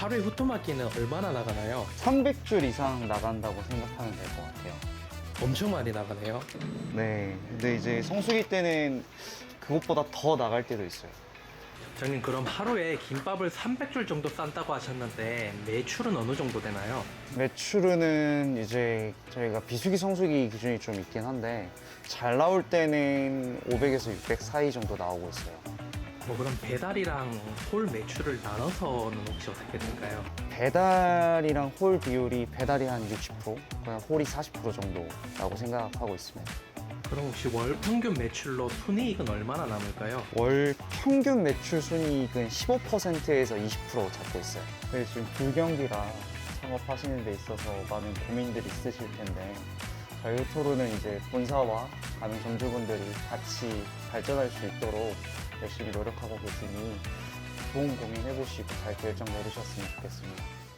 하루에 후토마키는 얼마나 나가나요? 300줄 이상 나간다고 생각하면 될 것 같아요. 엄청 많이 나가네요. 네. 근데 이제 성수기 때는 그것보다 더 나갈 때도 있어요. 저님 그럼 하루에 김밥을 300줄 정도 싼다고 하셨는데 매출은 어느 정도 되나요? 매출은 이제 저희가 비수기 성수기 기준이 좀 있긴 한데 잘 나올 때는 500에서 600 사이 정도 나오고 있어요. 뭐 그럼 배달이랑 홀 매출을 나눠서는 혹시 어떻게 될까요? 배달이랑 홀 비율이 배달이 한 60%, 그냥 홀이 40% 정도라고 생각하고 있습니다. 그럼 혹시 월 평균 매출로 순이익은 얼마나 남을까요? 월 평균 매출 순이익은 15%에서 20% 잡고 있어요. 근데 지금 불경기라 창업하시는 데 있어서 많은 고민들이 있으실 텐데 토로는 이제 본사와 가는 점주분들이 같이 발전할 수 있도록 열심히 노력하고 계시니 좋은 고민 해보시고 잘 결정 내리셨으면 좋겠습니다.